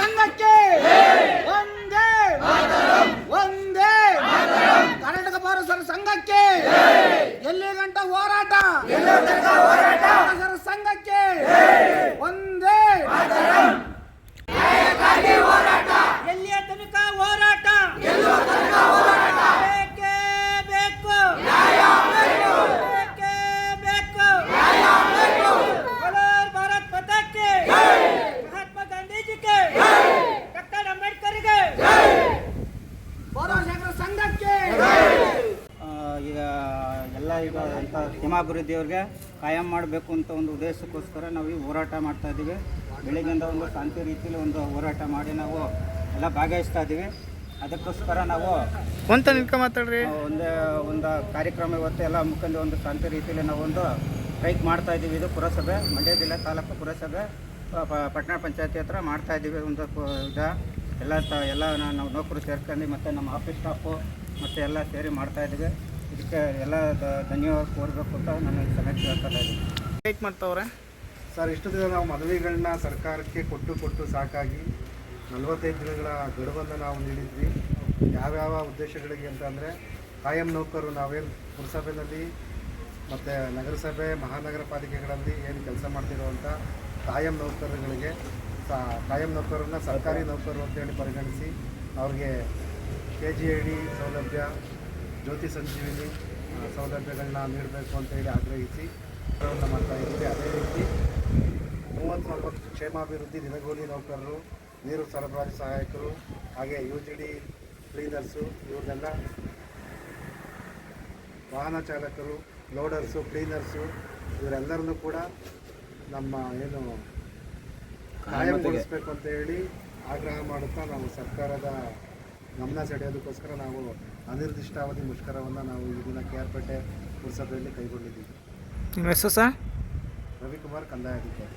ಸಂಘಕ್ಕೆ. ಒಂದೇ. ಒಂದೇ. ಕರ್ನಾಟಕ ಬಾರಸರ ಸಂಘಕ್ಕೆ. ಎಲ್ಲಿ ಗಂಟ ಹೋರಾಟ? ಕ್ಷೇಮಾಭಿವೃದ್ಧಿಯವ್ರಿಗೆ ಕಾಯಂ ಮಾಡಬೇಕು ಅಂತ ಒಂದು ಉದ್ದೇಶಕ್ಕೋಸ್ಕರ ನಾವು ಈ ಹೋರಾಟ ಮಾಡ್ತಾ ಇದ್ದೀವಿ. ಬೆಳಿಗ್ಗೆಯಿಂದ ಒಂದು ಶಾಂತಿ ರೀತಿಯಲ್ಲಿ ಒಂದು ಹೋರಾಟ ಮಾಡಿ ನಾವು ಎಲ್ಲ ಭಾಗವಹಿಸ್ತಾ ಇದ್ದೀವಿ. ಅದಕ್ಕೋಸ್ಕರ ನಾವು ಒಂದು ನಿಂತ್ಕೊಂಡು ಮಾತಾಡ್ರಿ. ಒಂದೇ ಒಂದು ಕಾರ್ಯಕ್ರಮ ಇವತ್ತು ಎಲ್ಲ ಮುಖಂಡ ಒಂದು ಶಾಂತಿ ರೀತಿಯಲ್ಲಿ ನಾವು ಒಂದು ಸ್ಟ್ರೈಕ್ ಮಾಡ್ತಾ ಇದ್ದೀವಿ. ಇದು ಪುರಸಭೆ ಮಂಡ್ಯ ಜಿಲ್ಲೆ ತಾಲೂಕು ಪುರಸಭೆ ಪಟ್ಟಣ ಪಂಚಾಯತಿ ಹತ್ರ ಮಾಡ್ತಾ ಇದ್ದೀವಿ. ಒಂದು ಇದ ಎಲ್ಲ ತ ಎಲ್ಲ ನಾವು ನೌಕರು ಸೇರ್ಕೊಂಡು ಮತ್ತು ನಮ್ಮ ಆಫೀಸ್ ಸ್ಟಾಫು ಮತ್ತು ಎಲ್ಲ ಸೇರಿ ಮಾಡ್ತಾ ಇದ್ದೀವಿ. ಇದಕ್ಕೆ ಎಲ್ಲ ಧನ್ಯವಾದ ಕೋರಬೇಕು ಅಂತ ನಾನು ಕನೆಕ್ಟ್ ಹೇಳ್ತಾ ಇದ್ದೀನಿ. ಮಾಡ್ತಾವ್ರೆ. ಸರ್ ಇಷ್ಟು ದಿನ ನಾವು ಮದುವೆಗಳನ್ನ ಸರ್ಕಾರಕ್ಕೆ ಕೊಟ್ಟು ಕೊಟ್ಟು ಸಾಕಾಗಿ ನಲವತ್ತೈದು ದಿನಗಳ ಗಡುವನ್ನು ನಾವು ನೀಡಿದ್ವಿ. ಯಾವ್ಯಾವ ಉದ್ದೇಶಗಳಿಗೆ ಅಂತಂದರೆ ಕಾಯಂ ನೌಕರು ನಾವೇನು ಪುರಸಭೆಯಲ್ಲಿ ಮತ್ತು ನಗರಸಭೆ ಮಹಾನಗರ ಪಾಲಿಕೆಗಳಲ್ಲಿ ಏನು ಕೆಲಸ ಮಾಡ್ತಿರುವಂಥ ಕಾಯಂ ನೌಕರಗಳಿಗೆ ಸಾ ಕಾಯಂ ನೌಕರನ್ನ ಸರ್ಕಾರಿ ನೌಕರರು ಅಂತೇಳಿ ಪರಿಗಣಿಸಿ ಅವ್ರಿಗೆ ಕೆ ಜಿ ಐ ಡಿ ಸೌಲಭ್ಯ ಜ್ಯೋತಿ ಸಂಜೀವಿನಿ ಸೌಲಭ್ಯಗಳನ್ನ ನೀಡಬೇಕು ಅಂತೇಳಿ ಆಗ್ರಹಿಸಿ ಪ್ರಯತ್ನ ಮಾಡ್ತಾ ಇದ್ದೀವಿ. ಅದೇ ರೀತಿ ಮೂವತ್ತ್ನಾಲ್ಕು ಕ್ಷೇಮಾಭಿವೃದ್ಧಿ ದಿನಗೂಲಿ ನೌಕರರು ನೀರು ಸರಬರಾಜು ಸಹಾಯಕರು ಹಾಗೆ ಯು ಜಿ ಡಿ ಕ್ಲೀನರ್ಸು ಇವ್ರನ್ನೆಲ್ಲ ವಾಹನ ಚಾಲಕರು ಲೋಡರ್ಸು ಕ್ಲೀನರ್ಸು ಇವರೆಲ್ಲರನ್ನೂ ಕೂಡ ನಮ್ಮ ಏನು ಕಾಯಂಗೊಳಿಸ್ಬೇಕು ಅಂತ ಹೇಳಿ ಆಗ್ರಹ ಮಾಡುತ್ತಾ ನಾವು ಸರ್ಕಾರದ ಗಮನ ಸೆಳೆಯೋದಕ್ಕೋಸ್ಕರ ನಾವು ಅನಿರ್ದಿಷ್ಟಾವಧಿ ಮುಷ್ಕರವನ್ನು ನಾವು ಈ ದಿನ ಕೆ ಆರ್ ಪೇಟೆ ಪುರಸಭೆಯಲ್ಲಿ ಕೈಗೊಂಡಿದ್ದೀವಿ. ನಿಮ್ಮ ಹೆಸರು ಸರ್? ರವಿಕುಮಾರ್ ಕಂದಾಯ ಅಧಿಕಾರಿ.